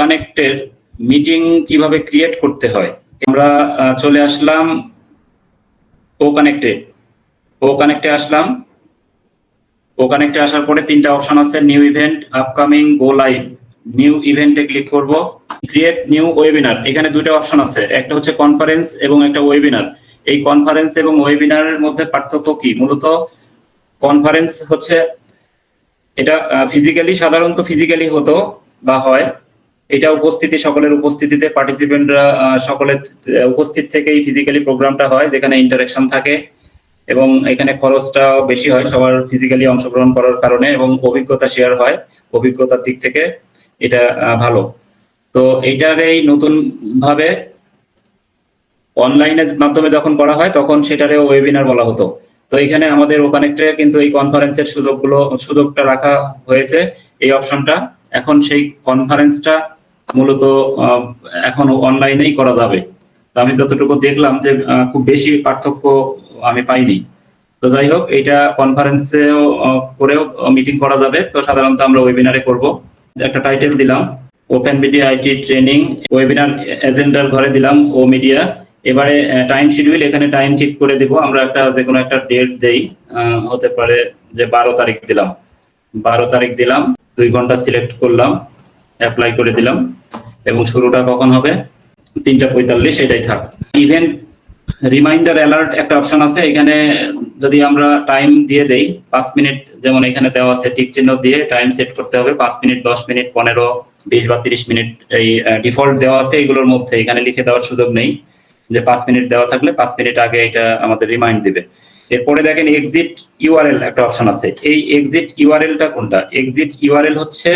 কানেক্টের meeting কীভাবে create করতে হয়? আমরা চলে আসলাম ও কানেক্টে ও কানেক্টে আসলাম। ও কানেক্টে আসার পরে তিনটা অপশন আছে new event upcoming go live new ইভেন্টে ক্লিক করব। ক্রিয়েট নিউ ওয়েবিনার এখানে দুটো অপশন আছে, একটা হচ্ছে কনফারেন্স এবং একটা ওয়েবিনার এই কনফারেন্স এবং ওয়েবিনারের মধ্যে পার্থক্য কি? মূলত কনফারেন্স হচ্ছে, এটা ফিজিক্যালি সাধারণত ফিজিক্যালি হতো বা হয়। এটা উপস্থিতি, সকলের উপস্থিতিতে পার্টিসিপেন্টরা সকলের উপস্থিত থেকেই ফিজিক্যালি প্রোগ্রামটা হয়, যেখানে ইন্টারাকশন থাকে এবং এখানে খরচটাও বেশি হয় সবার ফিজিক্যালি অংশগ্রহণ করার কারণে এবং অভিজ্ঞতা শেয়ার হয় অভিজ্ঞতার দিক থেকে, এটা ভালো। তো এইটার এই নতুন ভাবে অনলাইনের মাধ্যমে যখন করা হয়, তখন সেটারে ওয়েবিনার বলা হতো। তো এখানে আমাদের ও কিন্তু এই কনফারেন্সের সুযোগগুলো, সুযোগটা রাখা হয়েছে, এই অপশনটা এখন সেই কনফারেন্সটা মূলত এখন অনলাইনেই করা যাবে। আমি যতটুকু দেখলাম যে খুব বেশি পার্থক্য আমি পাইনি। তো যাই হোক, এটা কনফারেন্সেও করেও মিটিং করা যাবে। তো সাধারণত আমরা ওয়েবিনারে করব। একটা টাইটেল দিলাম open media IT training webinar এজেন্ডার ঘরে দিলাম ও মিডিয়া এবারে টাইম শিডিউল এখানে টাইম ঠিক করে দিব। আমরা একটা যে কোনো একটা ডেট দেই হতে পারে যে বারো তারিখ দিলাম। বারো তারিখ দিলাম, দুই ঘণ্টা সিলেক্ট করলাম। অ্যাপ্লাই করে দিলাম। এবং শুরুটা কখন হবে? তিনটা পঁয়তাল্লিশ, এটাই থাক। ইভেন্ট রিমাইন্ডার অ্যালার্ট একটা অপশন আছে, এখানে যদি আমরা টাইম দিয়ে দেই, পাঁচ মিনিট যেমন এখানে দেওয়া আছে টিক চিহ্ন দিয়ে টাইম সেট করতে হবে, পাঁচ মিনিট দশ মিনিট পনেরো, বিশ বা তিরিশ মিনিট এই ডিফল্ট দেওয়া আছে, এগুলোর মধ্যে। এখানে লিখে দেওয়ার সুযোগ নেই যে পাঁচ মিনিট দেওয়া থাকলে পাঁচ মিনিট আগে এটা আমাদের রিমাইন্ড দিবে। এরপরে দেখেন এক্সিট ইউআরএল একটা অপশন আছে। এই এক্সিট ইউআরএলটা কোনটা? এক্সিট ইউআরএল হচ্ছে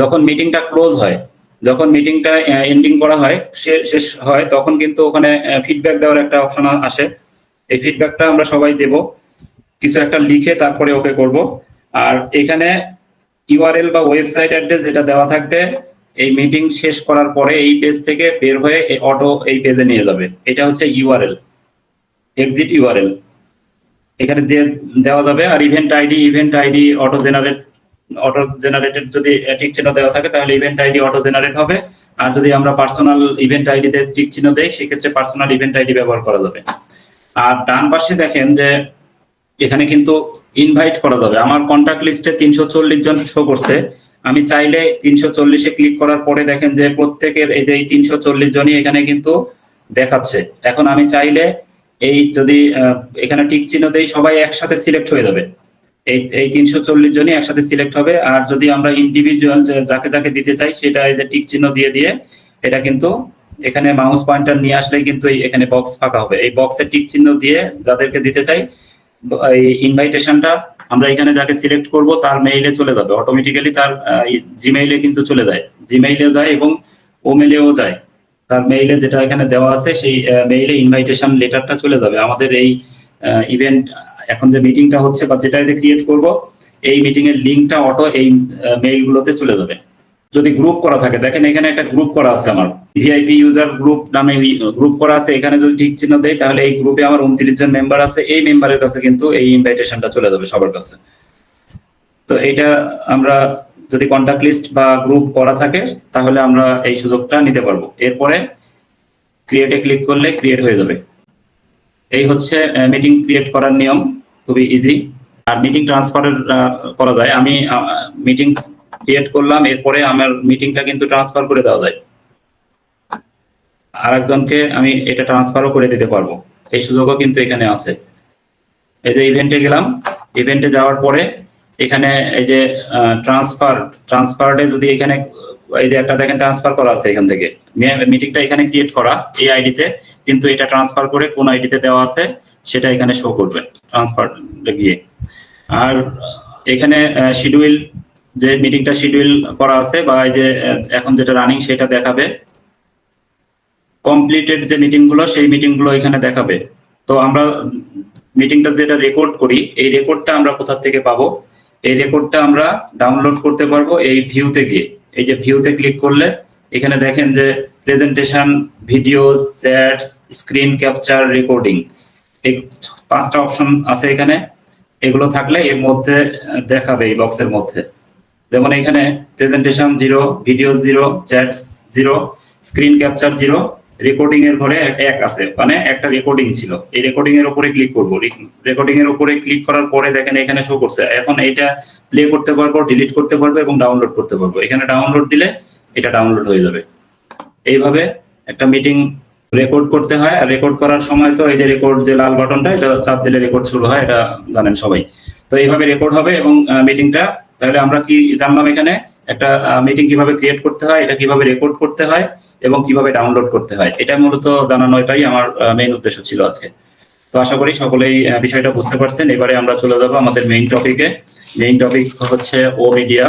যখন মিটিংটা ক্লোজ হয়, যখন মিটিংটা এন্ডিং করা হয় শেষ হয়, তখন কিন্তু ওখানে ফিডব্যাক দেওয়ার একটা অপশন আসে। এই ফিডব্যাকটা আমরা সবাই দেব। কিছু একটা লিখে তারপরে ওকে করব। আর এখানে ইউআরএল বা ওয়েবসাইট অ্যাড্রেস যেটা দেওয়া থাকবে, এই মিটিং শেষ করার পরে এই পেজ থেকে বের হয়ে অটো এই পেজে নিয়ে যাবে। এটা হচ্ছে ইউআরএল এক্সিট ইউআরএল এখানে দেওয়া যাবে। আর event ID event ID auto generate auto generated যদি টিক চিহ্ন দেওয়া থাকে, তাহলে ইভেন্ট আইডি অটো জেনারেট হবে। আর যদি আমরা পার্সোনাল ইভেন্ট আইডিতে টিক চিহ্ন দেই, সেক্ষেত্রে পার্সোনাল ইভেন্ট আইডি ব্যবহার করা যাবে। আর ডান পাশে দেখেন যে, এখানে কিন্তু ইনভাইট করা যাবে। আমার কন্টাক্ট লিস্টে তিনশো চল্লিশ জন শো করছে। আমি চাইলে তিনশো চল্লিশে ক্লিক করার পরে দেখেন যে, প্রত্যেকের এই যে তিনশো চল্লিশ জনই এখানে কিন্তু দেখাচ্ছে। এখন আমি চাইলে এই যদি এখানে টিক চিহ্ন দেই, সবাই একসাথে সিলেক্ট হয়ে যাবে। এই এই তিনশো চল্লিশ জনই একসাথে সিলেক্ট হবে। আর যদি আমরা ইন্ডিভিজুয়াল যাকে যাকে দিতে চাই, সেটা এই যে টিক চিহ্ন দিয়ে দিয়ে, এটা কিন্তু এখানে মাউস পয়েন্টার নিয়ে আসলে কিন্তু এখানে বক্স ফাঁকা হবে। এই বক্সে টিক চিহ্ন দিয়ে যাদেরকে দিতে চাই, এই ইনভাইটেশনটা আমরা এখানে যাকে সিলেক্ট করব, তার মেইলে চলে যাবে। অটোমেটিক্যালি তার জিমেইলে কিন্তু চলে যায়। জিমেইলে যায় এবং ও মেলেও যায়। তার মেইলে যেটা এখানে দেওয়া আছে, সেই মেইলে ইনভাইটেশন লেটারটা চলে যাবে। আমাদের এই ইভেন্ট এখন যে মিটিংটা হচ্ছে বা যেটা যে ক্রিয়েট করব, এই মিটিং এর লিংকটা অটো এই মেইলগুলোতে চলে যাবে। যদি গ্রুপ করা থাকে, দেখেন এখানে একটা গ্রুপ করা আছে আমার। ভিআইপি ইউজার গ্রুপ নামে গ্রুপ করা আছে। এখানে যদি ঠিক চিহ্ন দেয় তাহলে এই গ্রুপে আমার উনত্রিশ জন মেম্বার আছে। এই মেম্বারের কাছে কিন্তু এই ইনভাইটেশনটা চলে যাবে সবার কাছে। তো এটা আমরা যদি কন্টাক্ট লিস্ট বা গ্রুপ করা থাকে, তাহলে আমরা এই সুযোগটা নিতে পারব। এরপরে ক্রিয়েটে ক্লিক করলে ক্রিয়েট হয়ে যাবে। এই হচ্ছে মিটিং ক্রিয়েট করার নিয়ম, খুবই ইজি আর মিটিং ট্রান্সফার করা যায়। আমি মিটিং ক্রিয়েট করলাম, এরপরে আমার মিটিংটা কিন্তু ট্রান্সফার করে দেওয়া যায়। আরেকজনকে আমি এটা ট্রান্সফারও করে দিতে পারব। এই সুযোগও কিন্তু এখানে আছে। এই যে ইভেন্টে গেলাম। ইভেন্টে যাওয়ার পরে এখানে এই যে ট্রান্সফার ট্রান্সফারডে যদি এখানে, এই যে একটা দেখেন ট্রান্সফার করা আছে এখান থেকে। মিটিংটা এখানে ক্রিয়েট করা, এই আইডিতে কিন্তু এটা ট্রান্সফার করে কোন আইডিতে দেওয়া আছে, সেটা এখানে শো করবে ট্রান্সফার গিয়ে। আর এখানে শিডিউল যে মিটিংটা শিডিউল করা আছে বা এই যে এখন যেটা রানিং সেটা দেখাবে। কমপ্লিটেড যে মিটিংগুলো, সেই মিটিংগুলো এখানে দেখাবে। তো আমরা মিটিংটা যেটা রেকর্ড করি, এই রেকর্ডটা আমরা কোথা থেকে পাবো? এই রেকর্ডটা আমরা ডাউনলোড করতে পারব এই ভিউতে গিয়ে। এই যে ভিউতে ক্লিক করলে, এখানে দেখেন যে presentation videos chats screen capture recording এই পাঁচটা অপশন আছে এখানে। এগুলো থাকলে এর মধ্যে দেখাবে এই বক্সের মধ্যে। যেমন এখানে presentation zero video zero chat zero screen capture zero recording এর ঘরে এক আছে। মানে একটা রেকর্ডিং ছিল। এই রেকর্ডিং এর উপরে ক্লিক করব। রেকর্ডিং এর উপরে ক্লিক করার পরে দেখেন এখানে শো করছে। এখন এটা প্লে করতে পারব ডিলিট করতে পারব এবং ডাউনলোড করতে পারব। এখানে ডাউনলোড দিলে এটা ডাউনলোড হয়ে যাবে। এইভাবে একটা মিটিং রেকর্ড করতে হয়। আর রেকর্ড করার সময় তো এই যে রেকর্ড যে লাল বাটনটা এটা চাপ দিলে রেকর্ড শুরু হয়, এটা জানেন সবাই। তো এইভাবে রেকর্ড হবে এবং মিটিংটা তাহলে আমরা কি জানলাম এখানে একটা মিটিং কীভাবে ক্রিয়েট করতে হয়, এটা কীভাবে রেকর্ড করতে হয় এবং কীভাবে ডাউনলোড করতে হয়। এটা মূলত জানানো এটাই আমার মেইন উদ্দেশ্য ছিল আজকে। তো আশা করি সকলেই বিষয়টা বুঝতে পারছেন। এবারে আমরা চলে যাব আমাদের মেইন টপিকে মেইন টপিক হচ্ছে ও মিডিয়া